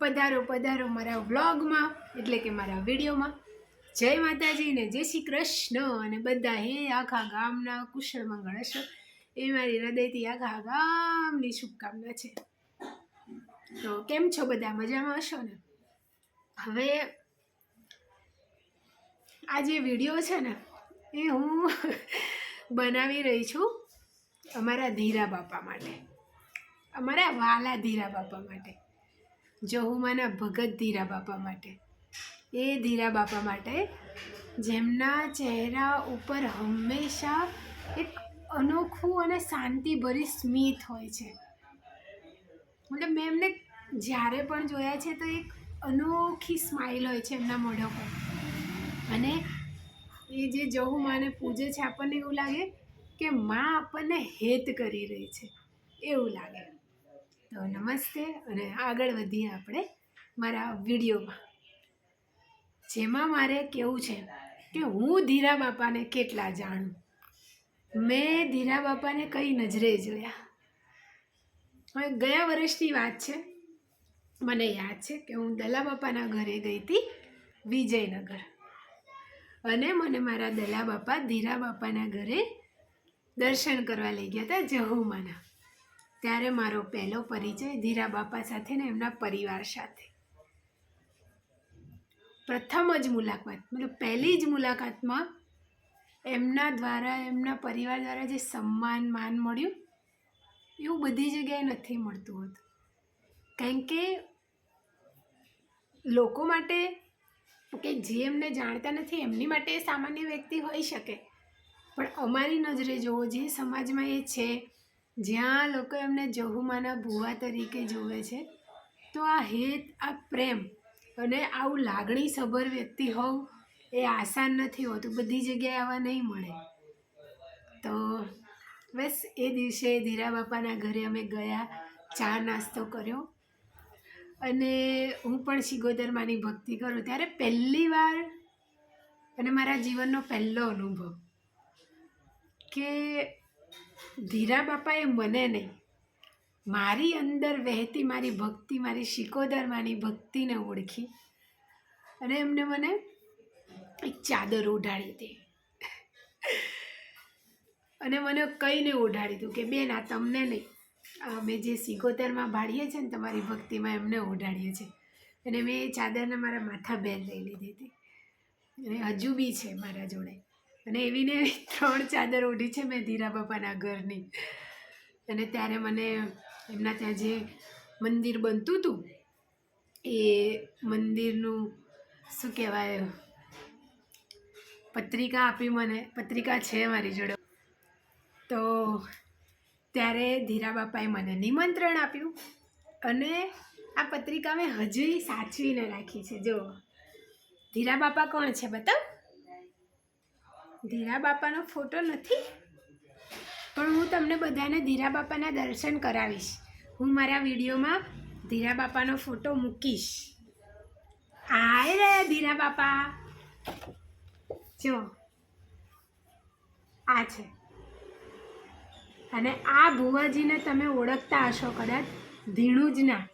પધારો પધારો મારા વ્લોગમાં, એટલે કે મારા વિડીયોમાં. જય માતાજી ને જય શ્રી કૃષ્ણ. અને બધા હે આખા ગામના કુશળ મંગળ હશો. એ મારી હૃદયથી આખા ગામની શુભકામના છે. તો કેમ છો બધા? મજામાં હશો ને? હવે આ જે વીડિયો છે ને, એ હું બનાવી રહી છું અમારા ધીરા બાપા માટે. અમારા વાલા ધીરા બાપા માટે. જહુમાના ભગત ધીરા બાપા માટે. એ ધીરા બાપા માટે જેમના ચહેરા ઉપર હંમેશા એક અનોખું અને શાંતિભરી સ્મિત હોય છે. મતલબ મેં એમને જ્યારે પણ જોયા છે તો એક અનોખી સ્માઇલ હોય છે એમના મોઢા પર અને એ જે જહુ માને પૂજે છે આપણને એવું લાગે કે માં આપણને હેત કરી રહી છે. એવું લાગે. તો નમસ્તે અને આગળ વધીએ આપણે મારા વિડીયોમાં. જેમાં મારે કેવું છે કે હું ધીરા બાપાને કેટલા જાણું? મેં ધીરા બાપાને કઈ નજરે જોયા? હવે ગયા વર્ષની વાત છે. મને યાદ છે કે હું દલા બાપાના ઘરે ગઈ હતી વિજયનગર. અને મને મારા દલા બાપા ધીરા બાપાના ઘરે દર્શન કરવા લઈ ગયા હતા જહુમાના. ત્યારે મારો પહેલો પરિચય ધીરા બાપા સાથે ને એમના પરિવાર સાથે. પ્રથમ જ મુલાકાત, મતલબ પહેલી જ મુલાકાતમાં એમના દ્વારા, એમના પરિવાર દ્વારા જે સન્માન, માન મળ્યું, એવું બધી જગ્યાએ નથી મળતું હોતું. કારણ કે લોકો માટે કે જે એમને જાણતા નથી, એમની માટે સામાન્ય વ્યક્તિ હોઈ શકે. પણ અમારી નજરે જોવો જે સમાજમાં એ છે જ્યાં લોકો એમને જહુમાના ભુવા તરીકે જોવે છે, તો આ હેત, આ પ્રેમ અને આવું લાગણી સભર વ્યક્તિ હોવું એ આસાન નથી હોતું, બધી જગ્યાએ આવા નહીં મળે. તો બસ એ દિવસે ધીરા બાપાના ઘરે અમે ગયા, ચા નાસ્તો કર્યો અને હું પણ શિગોદરમાની ભક્તિ કરું. ત્યારે પહેલી વાર અને મારા જીવનનો પહેલો અનુભવ કે ધીરા બાપાએ મને નહીં. મારી અંદર વહેતી મારી ભક્તિ, મારી શિકોદરમાંની ભક્તિને ઓળખી અને એમને મને એક ચાદર ઓઢાડી હતી. અને મને કહીને ઓઢાડી હતું કે, બેન, આ તમને નહીં. અમે જે સિગોતરમાં ભાળીએ છીએ ને તમારી ભક્તિમાં એમને ઓઢાડીએ છીએ. અને મેં એ ચાદરને મારા માથા બેન લઈ લીધી હતી. અને હજુ બી છે મારા જોડે. અને એવી ને એવી ત્રણ ચાદર ઓઢી છે મેં ધીરા બાપાના ઘરની. અને ત્યારે મને એમના ત્યાં જે મંદિર બનતું હતું, એ મંદિરનું શું કહેવાય, પત્રિકા આપી મને. પત્રિકા છે મારી જોડે. તો ત્યારે ધીરા બાપાએ મને નિમંત્રણ આપ્યું અને આ પત્રિકા મેં હજી સાચવીને રાખી છે. જો, ધીરા બાપા કોણ છે, બતાવ. ધીરા બાપાનો ફોટો નથી? પણ હું તમને બધાને ધીરા બાપાના દર્શન કરાવીશ. હું મારા વિડીયોમાં ધીરા બાપાનો ફોટો મૂકીશ. આય રહ્યા ધીરા બાપા. જો. આ છે. અને આ ભુવાજીને તમે ઓળખતા હશો કદાચ. ધીણુજના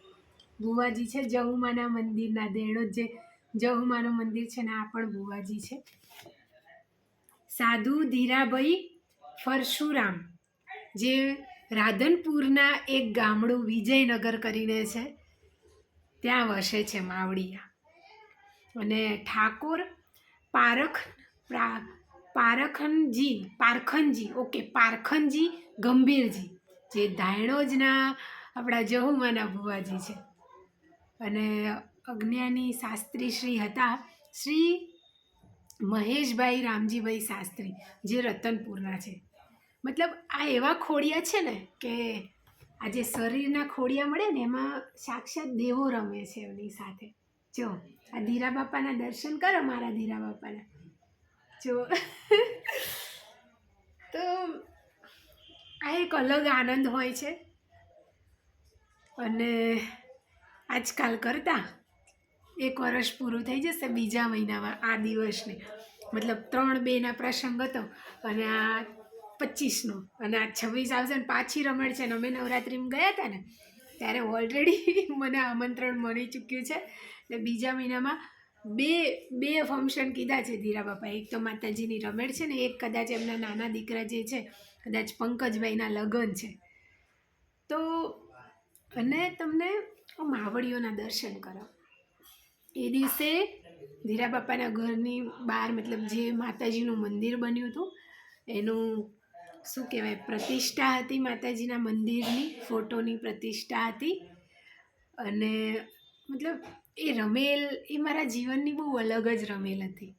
ભુવાજી છે જહુમાના મંદિરના ધેણુજ જે જહુમાનું મંદિર છે ને, આ પણ ભુવાજી છે. સાધુ ધીરાભાઈ પરશુરામ જે રાધનપુરના એક ગામડું વિજયનગર કરીને છે. ત્યાં વસે છે માવડિયા. અને ઠાકોર પારખ પારખનજી પારખનજી, ઓકે, પારખનજી ગંભીરજી, જે ધાયણોજના આપણા જહુમાના ભુવાજી છે. અને અજ્ઞાની શાસ્ત્રી શ્રી હતા શ્રી મહેશભાઈ રામજીભાઈ શાસ્ત્રી, જે રતનપુરના છે. મતલબ આ એવા ખોડિયા છે ને કે આ જે શરીરના ખોડિયા મળે ને એમાં સાક્ષાત દેવો રમે છે એમની સાથે. જો, આ ધીરા બાપાના દર્શન કરો મારા ધીરા બાપાના. જો, તો આ એક અલગ આનંદ હોય છે. અને આજકાલ કરતાં એક વર્ષ પૂરું થઈ જશે બીજા મહિનામાં આ દિવસને. મતલબ ત્રણ બેના પ્રસંગ હતો અને આ પચીસનો. અને આ છવ્વીસ આવશે ને પાછી રમણ છે. ને અમે નવરાત્રિમાં ગયા હતા ને, ત્યારે ઓલરેડી મને આમંત્રણ મળી ચૂક્યું છે. ને બીજા મહિનામાં બે બે ફંક્શન કીધા છે ધીરા બાપા એક તો માતાજીની રમેડ છે ને, એક કદાચ એમના નાના દીકરા જે છે, કદાચ પંકજભાઈના લગ્ન છે. તો અને તમને માવડીઓના દર્શન કરો. એ દિવસે ધીરા બાપાના ઘરની બહાર, મતલબ જે માતાજીનું મંદિર બન્યું હતું, એનું શું કહેવાય, પ્રતિષ્ઠા હતી માતાજીના મંદિરની, ફોટોની પ્રતિષ્ઠા હતી. અને મતલબ એ રમેલ, એ મારા જીવનની બહુ અલગ જ રમેલ હતી.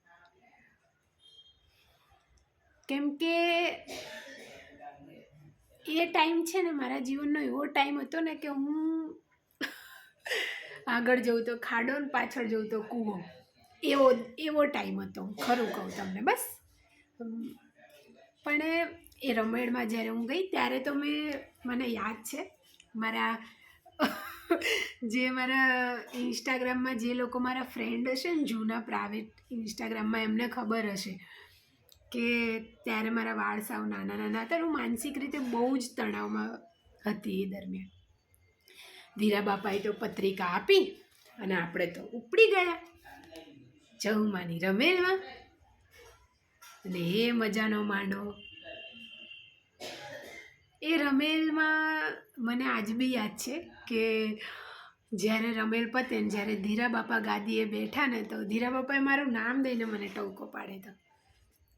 કેમ કે એ ટાઈમ છે ને, મારા જીવનનો એવો ટાઈમ હતો ને કે હું આગળ જવું તો ખાડો ને પાછળ જવું તો કૂવો. એવો એવો ટાઈમ હતો. ખરું કહું તમને, બસ. પણ એ રમેડમાં જ્યારે હું ગઈ, ત્યારે તો મેં, મને યાદ છે, મારા જે મારા ઇન્સ્ટાગ્રામમાં જે લોકો મારા ફ્રેન્ડ હશે ને, જૂના પ્રાઇવેટ ઇન્સ્ટાગ્રામમાં એમને ખબર હશે કે ત્યારે મારા વાળ સાવ નાના નાના હતા હું માનસિક રીતે બહુ જ તણાવમાં હતી એ દરમિયાન. ધીરા બાપાએ તો પત્રિકા આપી અને આપણે તો ઉપડી ગયા. જહુમાની રમેલમાં. અને એ મજાનો માંડો. એ રમેલમાં મને આજ બી યાદ છે કે જ્યારે રમેલ પતે ને જ્યારે ધીરા બાપા ગાદીએ બેઠા ને તો ધીરા બાપાએ મારું નામ દઈને મને ટવકો પાડે તો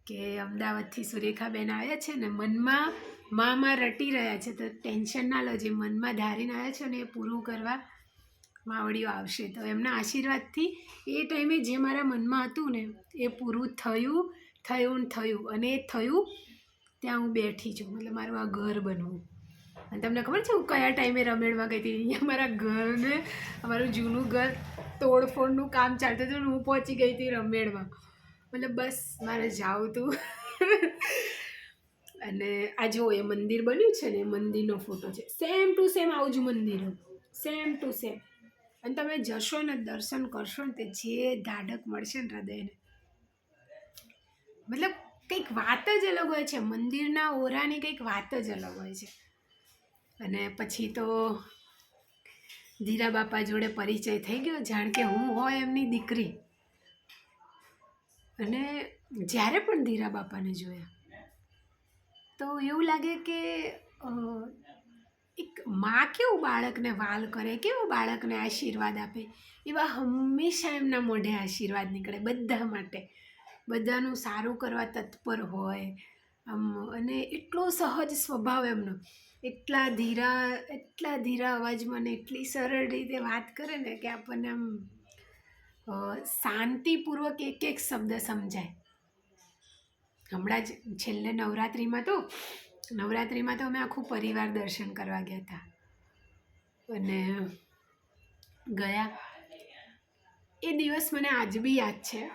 કે અમદાવાદથી સુરેખાબેન આવ્યા છે ને મનમાં મામાં રટી રહ્યા છે. તો ટેન્શન ના લો, જે મનમાં ધારીને આવ્યા છે ને એ પૂરું કરવા માવડીઓ આવશે. તો એમના આશીર્વાદથી એ ટાઈમે જે મારા મનમાં હતું ને એ પૂરું થયું થયું ને થયું. અને એ થયું ત્યાં હું બેઠી છું. મતલબ મારું આ ઘર બનવું. અને તમને ખબર છે હું કયા ટાઈમે રમેડવા ગઈ હતી? અહીંયા મારા ઘરને, અમારું જૂનું ઘર તોડફોડનું કામ ચાલતું હતું ને હું પહોંચી ગઈ હતી રમેડમાં. મતલબ બસ મારે જાવું હતું અને આ જો એ મંદિર બન્યું છે ને, એ મંદિરનો ફોટો છે. સેમ ટુ સેમ આવું જ મંદિર સેમ ટુ સેમ અને તમે જશો ને, દર્શન કરશો ને, તે જે ધાડક મળશે ને હૃદયને. મતલબ કંઈક વાત જ અલગ હોય છે. મંદિરના ઓરાની કંઈક વાત જ અલગ હોય છે. અને પછી તો ધીરા બાપા જોડે પરિચય થઈ ગયો. જાણ કે હું હોય એમની દીકરી. અને જ્યારે પણ ધીરા બાપાને જોયા, તો એવું લાગે કે એક માં કેવું બાળકને વાલ કરે, કેવું બાળકને આશીર્વાદ આપે, એવા હંમેશા એમના મોઢે આશીર્વાદ નીકળે બધા માટે. બધાનું સારું કરવા તત્પર હોય, આમ, અને એટલો સહજ સ્વભાવ એમનો. એટલા ધીરા એટલા ધીરા અવાજમાં ને એટલી સરળ રીતે વાત કરે ને કે આપણને આમ શાંતિપૂર્વક એક એક શબ્દ સમજાય. હમણાં જ છેલ્લે નવરાત્રિમાં તો નવરાત્રિમાં તો અમે આખું પરિવાર દર્શન કરવા ગયા હતા. અને ગયા. એ દિવસ મને આજ બી યાદ છે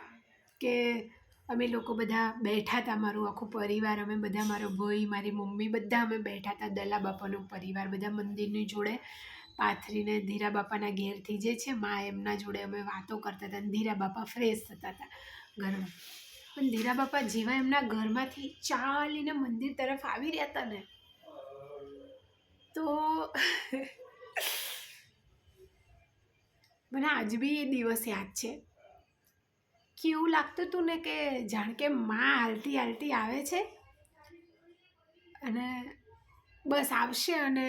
કે અમે લોકો બધા બેઠા હતા મારું આખું પરિવાર, અમે બધા, મારો ભાઈ, મારી મમ્મી બધા અમે બેઠા હતા દલા બાપાનો પરિવાર, બધા મંદિરની જોડે. પાથરીને ધીરા બાપાના ઘેરથી જે છે. મા એમના જોડે અમે વાતો કરતા હતા અને ધીરા બાપા ફ્રેશ થતા હતા ઘરમાં. પણ ધીરા બાપા જેવા એમના ઘરમાંથી ચાલીને મંદિર તરફ આવી રહ્યા હતા ને, તો મને આજ બી એ દિવસ યાદ છે. કે એવું લાગતું હતું ને કે જાણ કે માં હાલતી હાલતી આવે છે અને બસ આવશે અને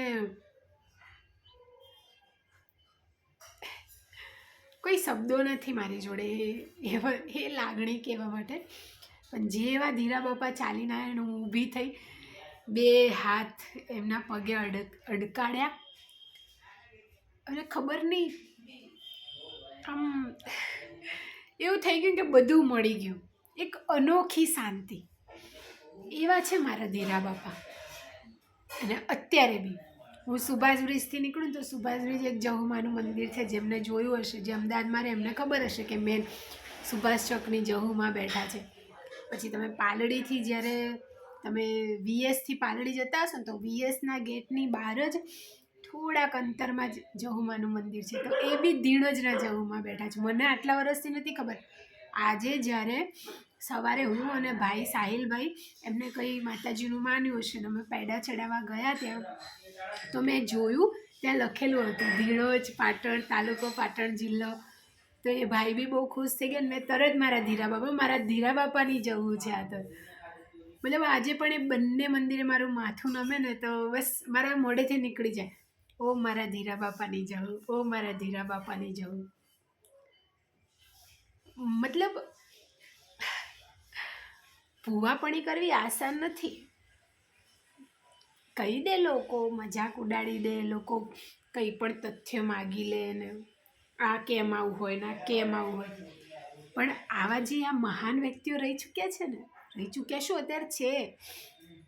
કોઈ શબ્દો નથી મારી જોડે એવા એ લાગણી કહેવા માટે. પણ જે એવા ધીરા બાપા ચાલીને આવ્યા અને હું ઊભી થઈ, બે હાથ એમના પગે અડક અડકાડ્યા. અને ખબર નહીં, આમ એવું થઈ ગયું કે બધું મળી ગયું. એક અનોખી શાંતિ. એવા છે મારા ધીરા બાપા. અને અત્યારે બી. હું સુભાષ બ્રિજથી નીકળું તો સુભાષ બ્રિજ એક જહુમાનું મંદિર છે, જેમને જોયું હશે, જે અમદાવાદમાં રહે, એમને ખબર હશે કે મેન સુભાષ ચોકની જહુમાં બેઠા છે. પછી તમે પાલડીથી જ્યારે તમે વીએસથી પાલડી જતા હશો ને તો વીએસના ગેટની બહાર જ થોડાક અંતરમાં જ જહુમાનું મંદિર છે. તો એ બી ધીણજના જહુમાં બેઠા છે. મને આટલા વર્ષથી નથી ખબર. આજે જ્યારે સવારે હું અને ભાઈ સાહિલભાઈ એમને કંઈ માતાજીનું માન્યું હશે ને અમે પેડા ચડાવવા ગયા ત્યાં તો મેં જોયું, ત્યાં લખેલું હતું ધીણોજ પાટણ, તાલુકો પાટણ જિલ્લો. તો એ ભાઈ બી બહુ ખુશ થઈ ગયા મેં તરત મારા ધીરા બાપા મારા ધીરા બાપાની જવું છે આ તો. મતલબ આજે પણ એ બંને મંદિરે મારું માથું નમે ને તો બસ મારા મોઢેથી નીકળી જાય. ઓ મારા ધીરા બાપાની જવું, ઓ મારા ધીરા બાપાની જવું. મતલબ ભૂવાપણી કરવી આસાન નથી. કહી દે લોકો, મજાક ઉડાડી દે લોકો, કંઈ પણ તથ્ય માગી લે ને આ કેમ આવું હોય ને આ કેમ આવું હોય. પણ આવા જે આ મહાન વ્યક્તિઓ રહી ચૂક્યા છે ને, રહી ચૂક્યા શું? અત્યારે છે.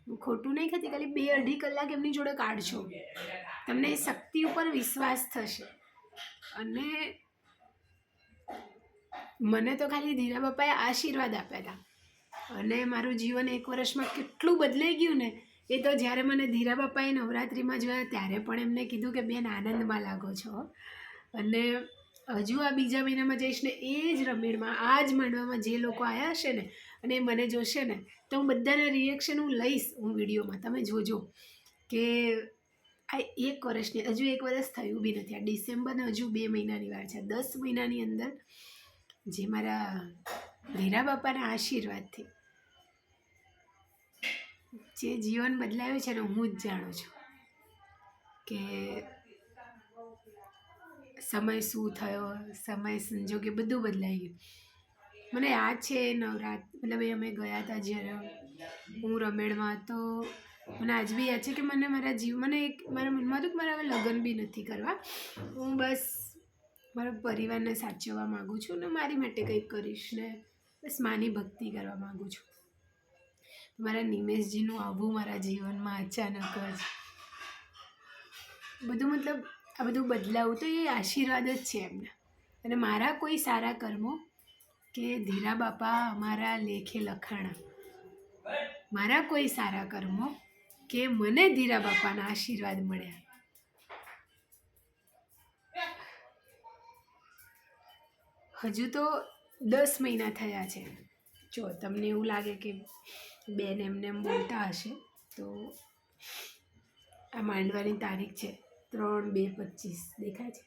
હું ખોટું નહીં ખાતી ખાલી બે અઢી કલાક એમની જોડે કાઢશો. તમને એ શક્તિ ઉપર વિશ્વાસ થશે. અને મને તો ખાલી ધીરા બાપાએ આશીર્વાદ આપ્યા હતા. અને મારું જીવન એક વર્ષમાં કેટલું બદલાઈ ગયું ને એ તો જ્યારે મને ધીરા બાપાએ નવરાત્રિમાં જોયા ત્યારે પણ એમને કીધું કે બેન આનંદમાં લાગો છો. અને હજુ આ બીજા મહિનામાં જઈશ ને એ જ રમેણમાં આ જ માંડવામાં જે લોકો આવ્યા હશે ને અને એ મને જોશે ને, તો હું બધાના રિએક્શન હું લઈશ હું વિડીયોમાં. તમે જોજો કે આ એક વર્ષની, હજુ એક વર્ષ થયું બી નથી. આ ડિસેમ્બરને હજુ બે મહિનાની વાર છે. દસ મહિનાની અંદર જે મારા ધીરા બાપાના આશીર્વાદથી જે જીવન બદલાયું છે ને હું જ જાણું છું કે સમય શું થયો, સમય સંજોગે બધું બદલાઈ ગયું. મને યાદ છે નવરાત, મતલબ એ અમે ગયા હતા જ્યારે હું રમેડમાં તો મને આજ બી યાદ છે કે મને મારા જીવ, મને એક, મારા મનમાં હતું કે મારે હવે લગ્ન બી નથી કરવા. હું બસ મારા પરિવારને સાચવવા માગું છું ને મારી માટે કંઈક કરીશ ને બસ માની ભક્તિ કરવા માગું છું. મારા નિમેશજીનું આવવું મારા જીવનમાં અચાનક જ બધું મતલબ આ બધું બદલાવું તો એ આશીર્વાદ જ છે એમના. અને મારા કોઈ સારા કર્મો કે ધીરા બાપા અમારા લેખે લખાણા. મારા કોઈ સારા કર્મો કે મને ધીરા બાપાના આશીર્વાદ મળ્યા. હજુ તો દસ મહિના થયા છે. જો તમને એવું લાગે કે બેન એમને એમ બોલતા હશે. તો આ માંડવાની તારીખ છે. ત્રણ બે પચીસ દેખાય છે.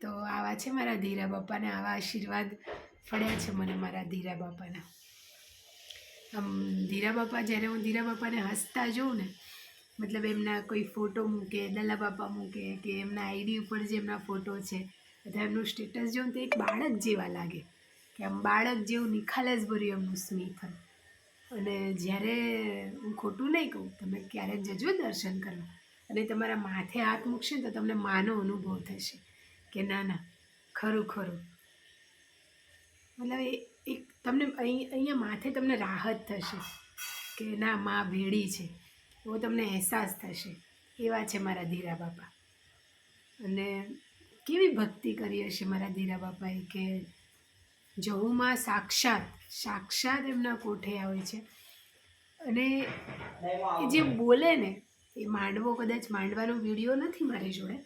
તો આવા છે મારા ધીરા બાપાને, આવા આશીર્વાદ ફળ્યા છે મને મારા ધીરા બાપાના. આમ ધીરા બાપા, જ્યારે હું ધીરા બાપાને હસતા જોઉં ને મતલબ એમના કોઈ ફોટો મૂકે દલા બાપા મૂકે કે એમના આઈડી ઉપર જે એમના ફોટો છે અથવા એમનું સ્ટેટસ જોઉં તો એક બાળક જેવા લાગે. કે આમ બાળક જેવું નિખાલસ ભર્યું એમનું સ્મિત અને જ્યારે હું ખોટું નહીં કહું, તમે ક્યારેક જજો દર્શન કરવા. અને તમારા માથે હાથ મૂકશે તો તમને માનો અનુભવ થશે કે ના ના, ખરું ખરું. મતલબ એ એક તમને અહીં, અહીંયા માથે તમને રાહત થશે કે ના, મા ભેડી છે. એવો તમને અહેસાસ થશે. એવા છે મારા ધીરા બાપા. અને કેવી ભક્તિ કરી હશે મારા ધીરા બાપાએ કે જહુમાં સાક્ષાત સાક્ષાત એમના કોઠે આવે છે. અને એ જે બોલે ને, એ માંડવો કદાચ માંડવાનો વીડિયો નથી મારી જોડે,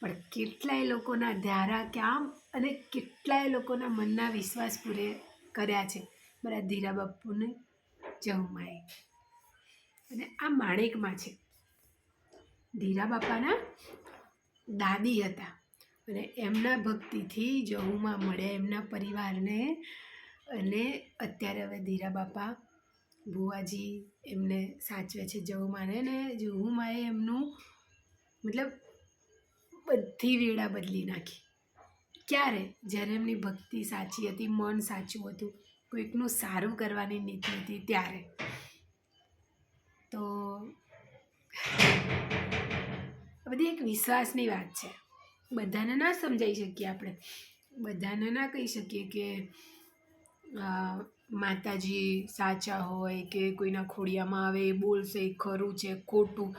પણ કેટલાય લોકોના ધારા ક્યાં અને કેટલાય લોકોના મનના વિશ્વાસ પૂરે કર્યા છે મારા ધીરા બાપુને જહુમાએ અને આ માણેકમાં છે. ધીરા બાપાના દાદી હતા. અને એમના ભક્તિથી જહુમાં મળ્યા એમના પરિવારને. અને અત્યારે હવે ધીરા બાપા ભુવાજી એમને સાચવે છે જહુમાને ને જહુમાએ એમનું મતલબ બધી વેળા બદલી નાખી. ક્યારે? જ્યારે એમની ભક્તિ સાચી હતી, મન સાચું હતું, કોઈકનું સારું કરવાની નીતિ હતી ત્યારે. બધી એક વિશ્વાસની વાત છે. બધાને ના સમજાઈ શકીએ આપણે. બધાને ના કહી શકીએ કે માતાજી સાચા હોય કે કોઈના ખોડિયામાં આવે એ બોલશે, એ ખરું છે, ખોટું.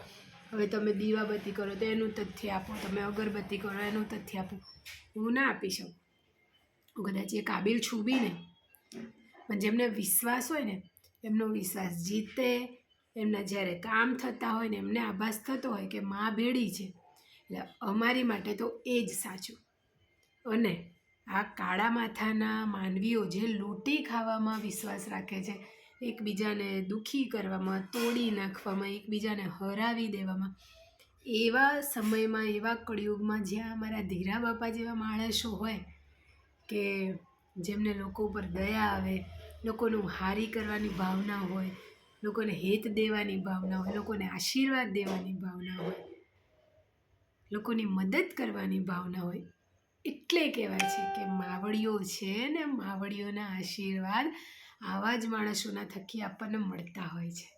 હવે તમે દીવાબત્તી કરો તો એનું તથ્ય આપો. તમે અગરબત્તી કરો એનું તથ્ય આપો. હું ના આપી શકું. હું કદાચ એ કાબિલ છું બી નહીં. પણ જેમને વિશ્વાસ હોય ને, એમનો વિશ્વાસ જીતે એમના જ્યારે કામ થતા હોય ને એમને આભાસ થતો હોય કે મા ભેડી છે, એટલે અમારી માટે તો એ જ સાચું. અને આ કાળા માથાના માનવીઓ જે લોટી ખાવામાં વિશ્વાસ રાખે છે, એકબીજાને દુઃખી કરવામાં, તોડી નાખવામાં, એકબીજાને હરાવી દેવામાં, એવા સમયમાં, એવા કળિયુગમાં જ્યાં અમારા ધીરા બાપા જેવા માણસો હોય કે જેમને લોકો ઉપર દયા આવે, લોકોનું હારી કરવાની ભાવના હોય લોકોને હેત દેવાની ભાવના હોય, લોકોને આશીર્વાદ દેવાની ભાવના હોય, લોકોની મદદ કરવાની ભાવના હોય, એટલે કહેવાય છે કે માવડીઓ છે ને માવડીઓના આશીર્વાદ આવા જ માણસોના થકી આપણને મળતા હોય છે.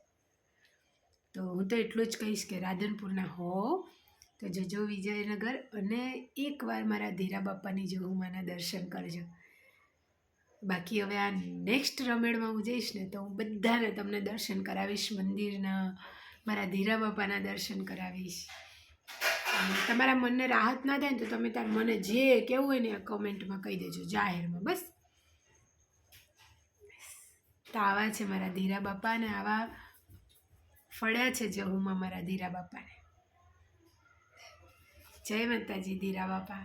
તો હું તો એટલું જ કહીશ કે રાધનપુરના હો, તો જજો વિજયનગર અને એકવાર મારા ધીરા બાપાની જોહુમાના દર્શન કરજો. બાકી હવે આ નેક્સ્ટ રમેડમાં હું જઈશ ને તો હું બધાને તમને દર્શન કરાવીશ મંદિરના મારા ધીરા બાપાના દર્શન કરાવીશ. તમારા મનને રાહત ના થાય ને તો તમે તાર મને જે કહેવું હોય ને કમેન્ટમાં કહી દેજો જાહેરમાં બસ. તો આવા છે મારા ધીરા બાપા ને આવા ફળ્યા છે જહુમાં મારા ધીરા બાપાને. જય માતાજી ધીરા બાપા.